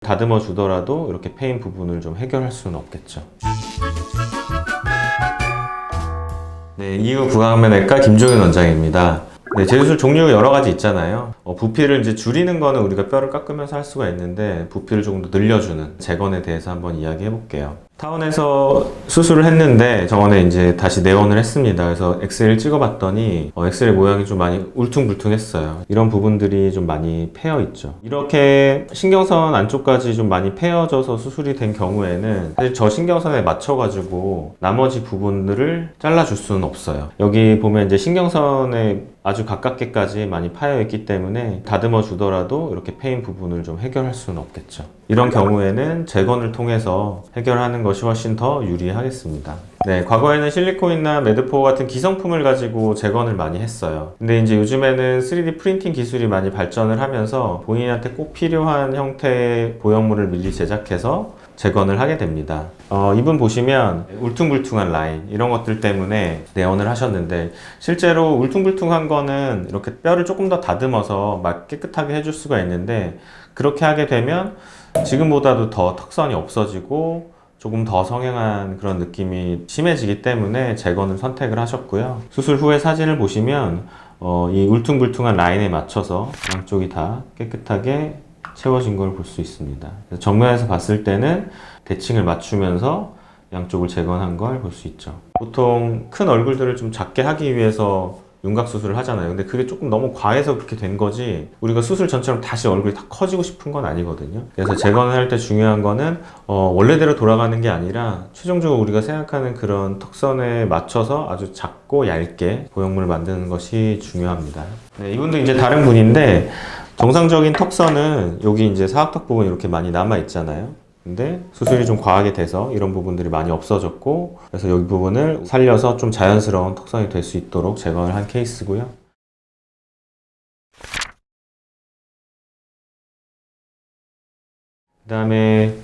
다듬어 주더라도 이렇게 패인 부분을 좀 해결할 수는 없겠죠. 네, 이후 구강면외과 김종윤 원장입니다. 네, 제수술 종류 여러 가지 있잖아요. 어, 부피를 이제 줄이는 거는 우리가 뼈를 깎으면서 할 수가 있는데 부피를 조금 더 늘려주는 재건에 대해서 한번 이야기해 볼게요. 타운에서 수술을 했는데 정원에 이제 다시 내원을 했습니다. 그래서 엑스레이를 찍어봤더니 어, 엑스레이 모양이 좀 많이 울퉁불퉁했어요. 이런 부분들이 좀 많이 패여 있죠. 이렇게 신경선 안쪽까지 좀 많이 패여져서 수술이 된 경우에는 사실 저 신경선에 맞춰가지고 나머지 부분들을 잘라줄 수는 없어요. 여기 보면 이제 신경선에 아주 가깝게까지 많이 파여 있기 때문에 다듬어 주더라도 이렇게 패인 부분을 좀 해결할 수는 없겠죠. 이런 경우에는 재건을 통해서 해결하는 것이 훨씬 더 유리하겠습니다. 네, 과거에는 실리콘이나 매드포 같은 기성품을 가지고 재건을 많이 했어요. 근데 이제 요즘에는 3D 프린팅 기술이 많이 발전을 하면서 본인한테 꼭 필요한 형태의 보형물을 미리 제작해서 재건을 하게 됩니다. 어, 이분 보시면 울퉁불퉁한 라인 이런 것들 때문에 내원을 하셨는데 실제로 울퉁불퉁한 거는 이렇게 뼈를 조금 더 다듬어서 막 깨끗하게 해줄 수가 있는데 그렇게 하게 되면 지금보다도 더 턱선이 없어지고 조금 더 성행한 그런 느낌이 심해지기 때문에 재건을 선택을 하셨고요. 수술 후에 사진을 보시면 어, 이 울퉁불퉁한 라인에 맞춰서 양쪽이 다 깨끗하게 채워진 걸 볼 수 있습니다. 정면에서 봤을 때는 대칭을 맞추면서 양쪽을 재건한 걸 볼 수 있죠. 보통 큰 얼굴들을 좀 작게 하기 위해서 윤곽 수술을 하잖아요. 근데 그게 조금 너무 과해서 그렇게 된 거지 우리가 수술 전처럼 다시 얼굴이 다 커지고 싶은 건 아니거든요. 그래서 재건을 할 때 중요한 거는 어, 원래대로 돌아가는 게 아니라 최종적으로 우리가 생각하는 그런 턱선에 맞춰서 아주 작고 얇게 보형물을 만드는 것이 중요합니다. 네, 이분도 이제 다른 분인데 정상적인 턱선은 여기 이제 사각턱 부분 이렇게 많이 남아 있잖아요. 근데 수술이 좀 과하게 돼서 이런 부분들이 많이 없어졌고 그래서 여기 부분을 살려서 좀 자연스러운 턱선이 될 수 있도록 재건을 한 케이스고요. 그 다음에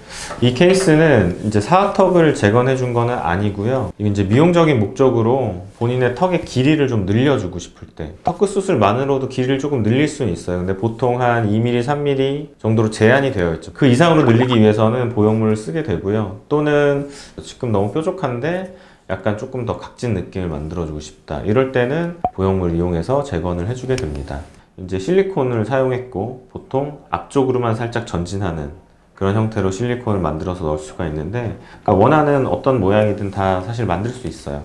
이 케이스는 이제 사각턱을 재건해 준 거는 아니고요. 이게 이제 미용적인 목적으로 본인의 턱의 길이를 좀 늘려주고 싶을 때 턱끝 수술만으로도 길이를 조금 늘릴 수는 있어요. 근데 보통 한 2mm, 3mm 정도로 제한이 되어 있죠. 그 이상으로 늘리기 위해서는 보형물을 쓰게 되고요. 또는 지금 너무 뾰족한데 약간 조금 더 각진 느낌을 만들어주고 싶다. 이럴 때는 보형물 이용해서 재건을 해주게 됩니다. 이제 실리콘을 사용했고 보통 앞쪽으로만 살짝 전진하는 그런 형태로 실리콘을 만들어서 넣을 수가 있는데 그러니까 원하는 어떤 모양이든 다 사실 만들 수 있어요.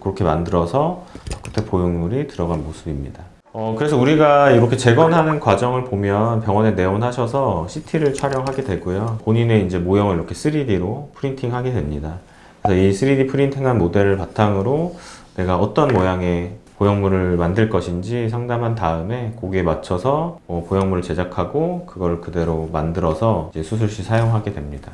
그렇게 만들어서 끝에 보형물이 들어간 모습입니다. 어, 그래서 우리가 이렇게 재건하는 과정을 보면 병원에 내원하셔서 CT를 촬영하게 되고요. 본인의 이제 모형을 이렇게 3D로 프린팅하게 됩니다. 그래서 이 3D 프린팅한 모델을 바탕으로 내가 어떤 모양의 보형물을 만들 것인지 상담한 다음에 거기에 맞춰서 어, 보형물을 제작하고 그걸 그대로 만들어서 수술 시 사용하게 됩니다.